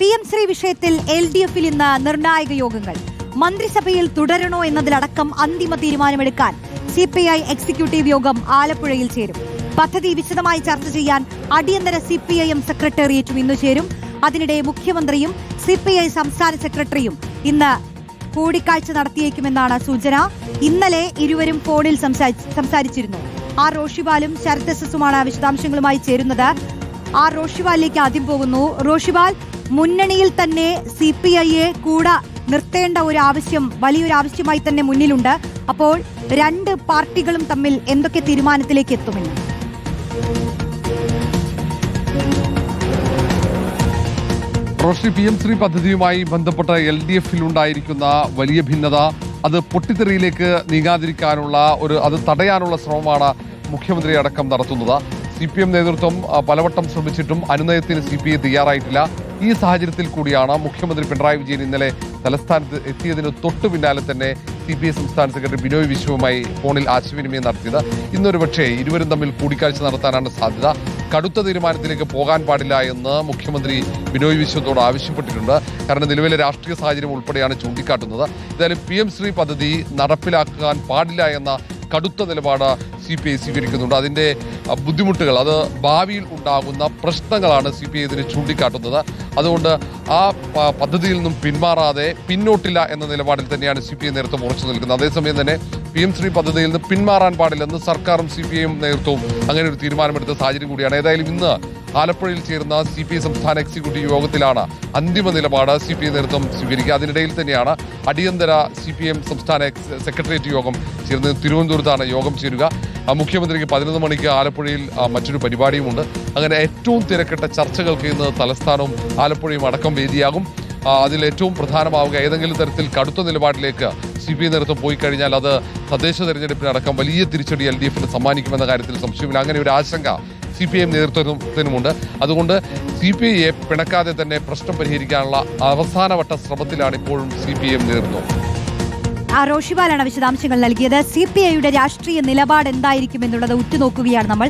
P M Shri വിഷയത്തിൽ L D എഫിൽ ഇന്ന് നിർണായക യോഗങ്ങൾ. മന്ത്രിസഭയിൽ തുടരണോ എന്നതിലടക്കം അന്തിമ തീരുമാനമെടുക്കാൻ സി പി ഐ എക്സിക്യൂട്ടീവ് യോഗം ആലപ്പുഴയിൽ ചേരും. പദ്ധതി വിശദമായി ചർച്ച ചെയ്യാൻ അടിയന്തര സി പി ഐ എം സെക്രട്ടേറിയറ്റും ഇന്ന് ചേരും. അതിനിടെ മുഖ്യമന്ത്രിയും സി പി ഐ സംസ്ഥാന സെക്രട്ടറിയും ഇന്ന് കൂടിക്കാഴ്ച നടത്തിയേക്കുമെന്നാണ് സൂചന. ഇന്നലെ ഇരുവരും ഫോണിൽ സംസാരി- സംസാരിച്ചിരുന്നു. ആർ റോഷിബാലും ശരത് എസ് എസുമാണ് വിശദാംശങ്ങളുമായി ചേരുന്നത്. ആർ റോഷിബാലിലേക്ക് ആദ്യം പോകുന്നു. റോഷിബാൽ മുന്നണിയിൽ തന്നെ സി പി ഐയെ കൂടെ നിർത്തേണ്ട ഒരു ആവശ്യം വലിയൊരു ആവശ്യമായി തന്നെ മുന്നിലുണ്ട്. അപ്പോൾ രണ്ട് പാർട്ടികളും തമ്മിൽ എന്തൊക്കെ തീരുമാനത്തിലേക്ക് എത്തുമെന്ന്? റോഷി പി എം ശ്രീ പദ്ധതിയുമായി ബന്ധപ്പെട്ട എൽ ഡി എഫിൽ ഉണ്ടായിരിക്കുന്ന വലിയ ഭിന്നത അത് പൊട്ടിത്തെറിയിലേക്ക് നീങ്ങാതിരിക്കാനുള്ള ഒരു അത് തടയാനുള്ള ശ്രമമാണ് മുഖ്യമന്ത്രി അടക്കം നടത്തുന്നത്. സി പി എം നേതൃത്വം പലവട്ടം ശ്രമിച്ചിട്ടും അനുനയത്തിന് സി പി ഐ തയ്യാറായിട്ടില്ല. ഈ സാഹചര്യത്തിൽ കൂടിയാണ് മുഖ്യമന്ത്രി പിണറായി വിജയൻ ഇന്നലെ തലസ്ഥാനത്ത് എത്തിയതിന് തൊട്ടു പിന്നാലെ തന്നെ സി പി ഐ സംസ്ഥാന സെക്രട്ടറി ബിനോയ് വിശ്വവുമായി ഫോണിൽ ആശയവിനിമയം നടത്തിയത്. ഇന്നൊരു പക്ഷേ ഇരുവരും തമ്മിൽ കൂടിക്കാഴ്ച നടത്താനാണ് സാധ്യത. കടുത്ത തീരുമാനത്തിലേക്ക് പോകാൻ പാടില്ല എന്ന് മുഖ്യമന്ത്രി ബിനോയ് വിശ്വത്തോട് ആവശ്യപ്പെട്ടിട്ടുണ്ട്. കാരണം നിലവിലെ രാഷ്ട്രീയ സാഹചര്യം ഉൾപ്പെടെയാണ് ചൂണ്ടിക്കാട്ടുന്നത്. എന്തായാലും പി എം ശ്രീ പദ്ധതി നടപ്പിലാക്കാൻ പാടില്ല എന്ന കടുത്ത നിലപാട് സി പി ഐ സ്വീകരിക്കുന്നുണ്ട്. അതിന്റെ ബുദ്ധിമുട്ടുകൾ അത് ഭാവിയിൽ ഉണ്ടാകുന്ന പ്രശ്നങ്ങളാണ് സി പി ഐ ഇതിന് ചൂണ്ടിക്കാട്ടുന്നത്. അതുകൊണ്ട് ആ പദ്ധതിയിൽ നിന്നും പിന്മാറാതെ പിന്നോട്ടില്ല എന്ന നിലപാടിൽ തന്നെയാണ് സി പി ഐ നേതൃത്വം ഉറച്ചു നിൽക്കുന്നത്. അതേസമയം തന്നെ പി എം ശ്രീ പദ്ധതിയിൽ നിന്ന് പിന്മാറാൻ പാടില്ലെന്ന് സർക്കാരും സി പി ഐയും നേതൃത്വവും അങ്ങനെ ഒരു തീരുമാനമെടുത്ത സാഹചര്യം കൂടിയാണ്. ഏതായാലും ഇന്ന് ആലപ്പുഴയിൽ ചേരുന്ന സി പി ഐ സംസ്ഥാന എക്സിക്യൂട്ടീവ് യോഗത്തിലാണ് അന്തിമ നിലപാട് സി പി ഐ നേതൃത്വം സ്വീകരിക്കുക. അതിനിടയിൽ തന്നെയാണ് അടിയന്തര സി പി എം സംസ്ഥാന സെക്രട്ടേറിയറ്റ് യോഗം ചേർന്ന് തിരുവനന്തപുരത്താണ് യോഗം ചേരുക. മുഖ്യമന്ത്രിക്ക് പതിനൊന്ന് മണിക്ക് ആലപ്പുഴയിൽ മറ്റൊരു പരിപാടിയുമുണ്ട്. അങ്ങനെ ഏറ്റവും തിരക്കിട്ട ചർച്ചകൾക്ക് ഇന്ന് തലസ്ഥാനവും ആലപ്പുഴയും അടക്കം വേദിയാകും. അതിൽ ഏറ്റവും പ്രധാനമാവുക ഏതെങ്കിലും തരത്തിൽ കടുത്ത നിലപാടിലേക്ക് സി പി ഐ നേതൃത്വം പോയി കഴിഞ്ഞാൽ അത് തദ്ദേശ തെരഞ്ഞെടുപ്പിനടക്കം വലിയ തിരിച്ചടി എൽ ഡി എഫിന് സമ്മാനിക്കുമെന്ന കാര്യത്തിൽ സംശയമില്ല. അങ്ങനെ ഒരു ആശങ്ക സി പി ഐ നേതൃത്വത്തിനുമുണ്ട്. അതുകൊണ്ട് സി പി ഐയെ പിണക്കാതെ തന്നെ പ്രശ്നം പരിഹരിക്കാനുള്ള അവസാനവട്ട ശ്രമത്തിലാണ് ഇപ്പോഴും സി പി ഐ എം ആ റോഷിബാലാണ് വിശദാംശങ്ങൾ നൽകിയത്. സി പി ഐയുടെ രാഷ്ട്രീയ നിലപാട് എന്തായിരിക്കും എന്നുള്ളത് ഉറ്റുനോക്കുകയാണ് നമ്മൾ.